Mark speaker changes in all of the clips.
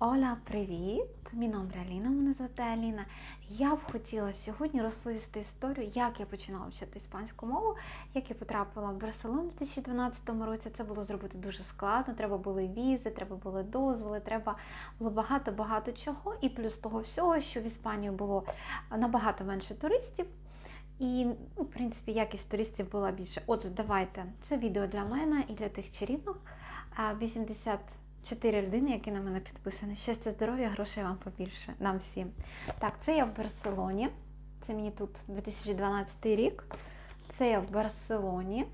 Speaker 1: Оля, привіт! Мій номер Аліна, мене звати Аліна. Я б хотіла сьогодні розповісти історію, як я починала вчити іспанську мову, як я потрапила в Барселону в 2012 році. Це було зробити дуже складно. Треба були візи, треба були дозволи, треба було багато-багато чого. І плюс того всього, що в Іспанії було набагато менше туристів. І, ну, в принципі, якість туристів була більше. Отже, давайте це відео для мене і для тих чарівних. 80 чотири людини, які на мене підписані. Щастя, здоров'я, грошей вам побільше. Нам всім. Так, це я в Барселоні. Це мені тут 2012 рік. Це я в Барселоні.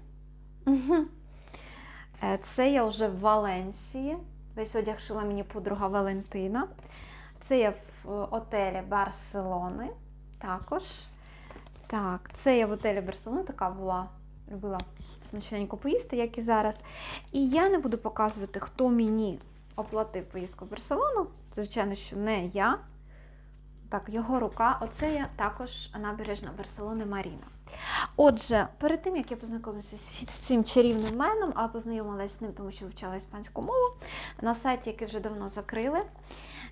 Speaker 1: Е, це я вже в Валенсії. Весь одяг шила мені подруга Валентина. Це я в е, отелі Барселони. Також. Так, це я в отелі Барселони така була. Любила смачненько поїсти, як і зараз. І я не буду показувати, хто мені оплатив поїздку в Барселону. Звичайно, що не я. Так, його рука. Оце я також набережна Барселони Маріна. Отже, перед тим як я познайомилася з цим чарівним меном, а познайомилася з ним, тому що вивчала іспанську мову на сайті, який вже давно закрили,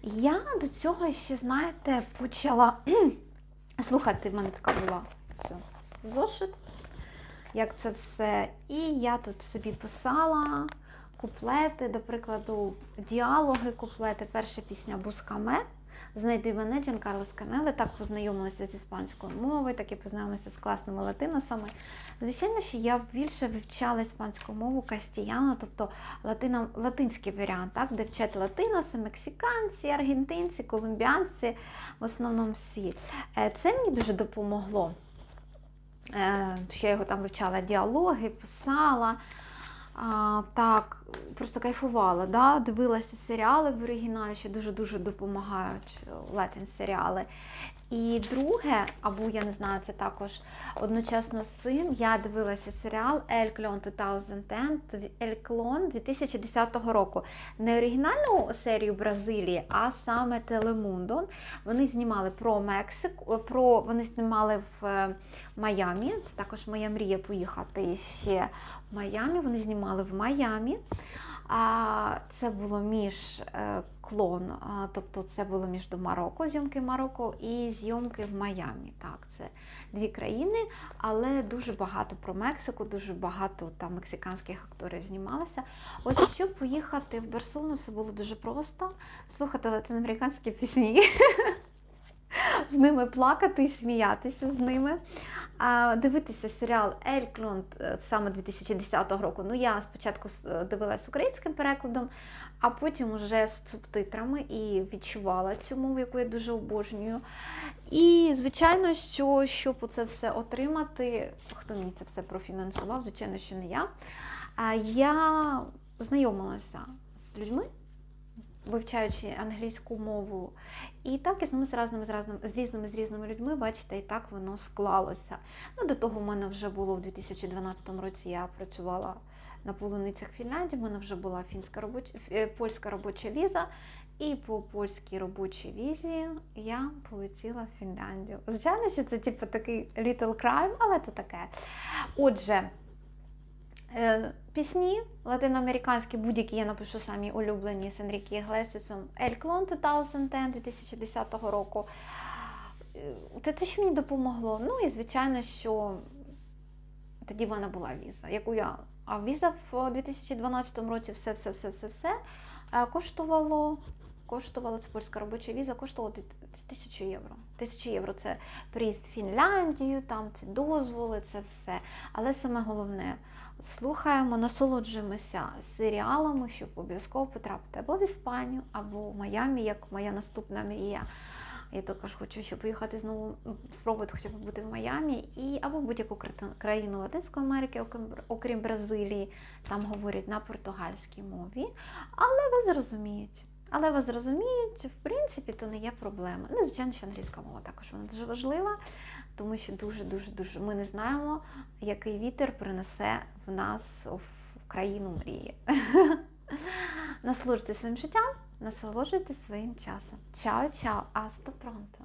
Speaker 1: я до цього ще, знаєте, почала слухати, в мене така була все, зошит, як це все. І я тут собі писала куплети, до прикладу, діалоги, куплети. Перша пісня Бускаме. Знайди мене Джанкарло Сканеле, так познайомилася з іспанською мовою, так і познайомилася з класними латиносами. Звичайно, що я більше вивчала іспанську мову кастіяно, тобто латино, латинський варіант, так, де вчать латиноси, мексиканці, аргентинці, колумбіанці, в основному всі. Е, Це мені дуже допомогло. Е, я його там вивчала діалоги, писала. А, так, просто кайфувала, да? дивилася серіали в оригіналі, що дуже-дуже допомагають латин серіали. І друге, або я не знаю, це також одночасно з цим, я дивилася серіал El Clone 2010, El Clone 2010 року. Не оригінальну серію Бразилії, а саме Телемундо. Вони знімали про Мексику, про вони знімали в е, Майамі. Це також моя мрія поїхати ще в Майамі. Вони знімали в Майамі. А це було між е, клон, тобто це було між Марокко, зйомки Марокко і зйомки в Майамі. Так, це дві країни, але дуже багато про Мексику, дуже багато там мексиканських акторів знімалося. Отже, щоб поїхати в Барселону, все було дуже просто слухати латиноамериканські пісні. З ними плакати і сміятися з ними. А, Дивитися серіал Ель Клон саме 2010 року. Ну, я спочатку дивилась українським перекладом, а потім вже з субтитрами і відчувала цю мову, яку я дуже обожнюю. І, звичайно, що щоб це все отримати, хто мені це все профінансував, звичайно, що не я. Я знайомилася з людьми вивчаючи англійську мову. І так із ними з різними, з різними, з різними, з різними людьми, бачите, і так воно склалося. Ну, До того в мене вже було в 2012 році, я працювала на полуницях Фінляндії, в мене вже була фінська робоча, польська робоча віза. І по польській робочій візі я полетіла в Фінляндію. Звичайно, що це типу такий little crime, але то таке. Отже, Пісні латиноамериканські, будь-які я напишу самі улюблені з Енрікі Іглесісом El Clone 2010 2010 року. Це те, що мені допомогло. Ну і, звичайно, що тоді в мене була віза, яку я. А віза в 2012 році все-все-все-все-все коштувало. Коштувала це польська робоча віза, коштувала тисячу євро. Тисячу євро це приїзд в Фінляндію, там ці дозволи, це все. Але саме головне слухаємо, насолоджуємося серіалами, щоб обов'язково потрапити або в Іспанію, або в Майамі, як моя наступна мрія. Я також хочу ще поїхати знову, спробувати хоча б бути в Майамі, і або будь-яку країну Латинської Америки, окрім Бразилії, там говорять на португальській мові. Але ви зрозуміють. Але вас зрозуміють, в принципі, то не є проблема. Ну, звичайно, що англійська мова також вона дуже важлива, тому що дуже-дуже дуже ми не знаємо, який вітер принесе в нас в країну мрії. Наслужте своїм життям, насолоджуйтесь своїм часом. Чао, чао, асто пронто!